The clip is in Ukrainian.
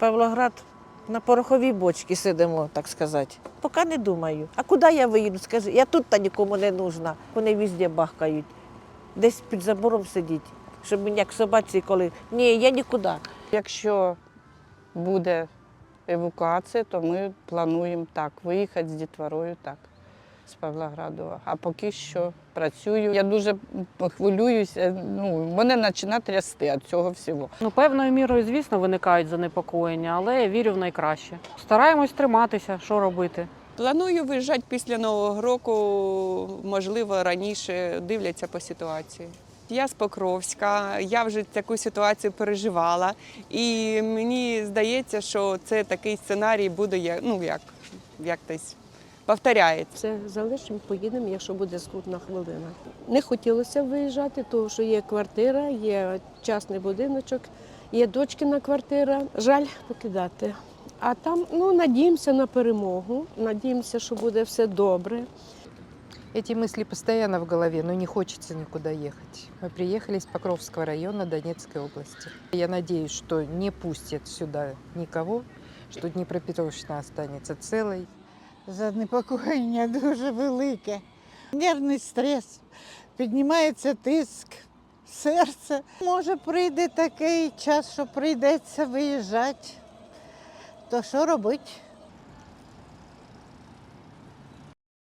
Павлоград на пороховій бочці сидимо, так сказати. Поки не думаю. А куди я виїду? Скажи, я тут та нікому не нужна. Вони візде бахкають. Десь під забором сидіть, щоб мені як собаці, коли ні, я нікуди. Якщо буде евакуація, то ми плануємо так, виїхати з дітворою так, з Павлограду. А поки що працюю. Я дуже хвилююся, ну, мене починає трясти від цього всього. Ну, певною мірою, звісно, виникають занепокоєння, але я вірю в найкраще. Стараємось триматися, що робити. Планую виїжджати після Нового року, можливо, раніше дивляться по ситуації. Я з Покровська, я вже таку ситуацію переживала, і мені здається, що це такий сценарій буде як, ну, як, як десь повторяється. Все залишимо, поїдемо, якщо буде скрутна хвилина. Не хотілося б виїжджати, тому що є квартира, є частний будиночок, є дочкина квартира. Жаль покидати. А там ну, надіємося на перемогу, надіємося, що буде все добре. Эти мысли постоянно в голове, но не хочется никуда ехать. Мы приехали из Покровского района Донецкой области. Я надеюсь, что не пустят сюда никого, что Днепропетровщина останется целой. Занепокоєння дуже велике. Нервний стрес, піднімається тиск, серце. Може, прийде такий час, що прийдеться виїжджати. То що робити?